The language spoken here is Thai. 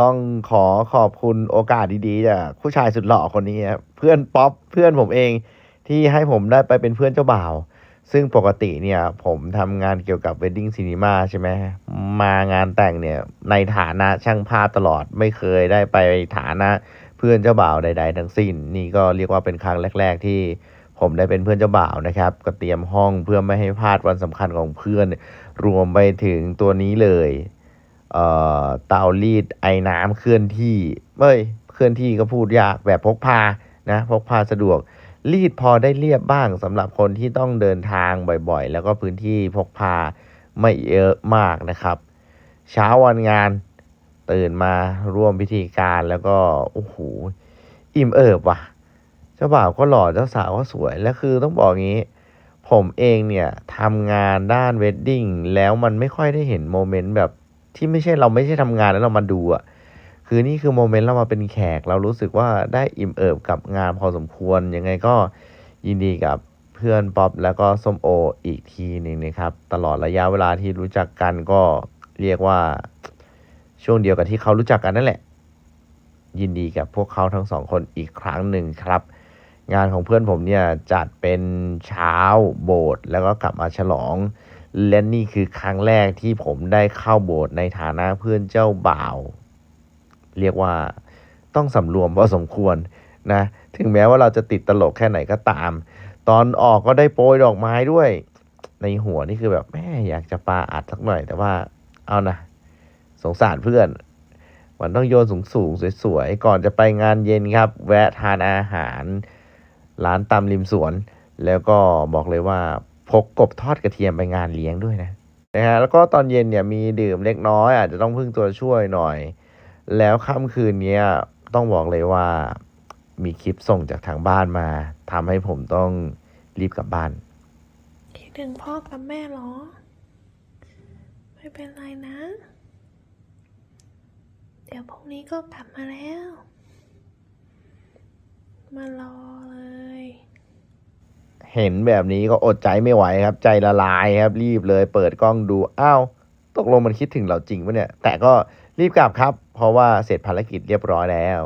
ต้องขอขอบคุณโอกาสดีๆจากผู้ชายสุดหล่อคนนี้ครับเพื่อนป๊อปเพื่อนผมเองที่ให้ผมได้ไปเป็นเพื่อนเจ้าบ่าว ซึ่งปกติเนี่ยผมทำงานเกี่ยวกับ wedding cinema ใช่ไหมมางานแต่งเนี่ยในฐานะช่างภาพตลอดไม่เคยได้ไปฐานะเพื่อนเจ้าบ่าวใด ๆ ทั้งสิ้น นี่ก็เรียกว่าเป็นครั้งแรก ๆ ที่ผมได้เป็นเพื่อนเจ้าบ่าวนะครับ ก็เตรียมห้องเพื่อไม่ให้พลาดวันสำคัญของเพื่อน รวมไปถึงตัวนี้เลย เอ่อเตารีดไอ้น้ำเคลื่อนที่เอ้ยเคลื่อนที่ก็พูดยากแบบพกพานะพกพาสะดวก รีดพอได้เรียบบ้างสำหรับคนที่ต้องเดินทางบ่อยๆ แล้วก็พื้นที่พกพาไม่เยอะมากนะครับ เช้าวันงานตื่นมาร่วมพิธีการแล้วก็โอ้โหอิ่มเอิบว่ะเจ้าบ่าวก็หล่อเจ้าสาวก็สวยและคือต้องบอกงี้ ผมเองเนี่ยทำงานด้านเวดดิ้งแล้วมันไม่ค่อยได้เห็นโมเมนต์แบบ ที่ไม่ใช่เราไม่ใช่ทำงานแล้วเรามาดูอะคือนี่คือโมเมนต์เรามาเป็นแขก เรารู้สึกว่าได้อิ่มเอิบกับงานพอสมควร ยังไงก็ยินดีกับเพื่อนป๊อปแล้วก็ส้มโออีกทีหนึ่งนะครับ ตลอดระยะเวลาที่รู้จักกันก็เรียกว่าช่วงเดียวกับที่เขารู้จักกันนั่นแหละ ยินดีกับพวกเขาทั้งสองคนอีกครั้งหนึ่งครับ งานของเพื่อนผมเนี่ยจัดเป็นเช้าโบสถ์แล้วก็กลับมาฉลอง และนี่คือครั้งแรกที่ผมได้เข้าโบสถ์ในฐานะเพื่อนเจ้าบ่าว เรียกว่าต้องสำรวมพอสมควรนะ ถึงแม้ว่าเราจะติดตลกแค่ไหนก็ตาม ตอนออกก็ได้โปรยดอกไม้ด้วย ในหัวนี่คือแบบแม่อยากจะปาอัดสักหน่อย แต่ว่าเอานะสงสารเพื่อนมันต้องโยนสูงสูงๆสวยๆ ก่อนจะไปงานเย็นครับ แวะทานอาหาร ร้านตำริมสวน แล้วก็บอกเลยว่า พกกบทอดกระเทียมไปงานเลี้ยงด้วยนะนะฮะแล้วก็ตอนเย็นเนี่ยมีดื่มเล็กน้อย อาจจะต้องพึ่งตัวช่วยหน่อย แล้วค่ำคืนเนี้ยต้องบอกเลยว่ามีคลิปส่งจากทางบ้านมาทำให้ผมต้องรีบกลับบ้านคิดถึงพ่อกับแม่เหรอ ไม่เป็นไรนะ เดี๋ยวพรุ่งนี้ก็กลับมาแล้ว มารอ เห็นแบบนี้ก็อดใจไม่ไหวครับ ใจละลายครับ รีบเลยเปิดกล้องดูอ้าวตกลงมันคิดถึงเราจริงปะเนี่ย แต่ก็รีบกลับครับ เพราะว่าเสร็จภารกิจเรียบร้อยแล้ว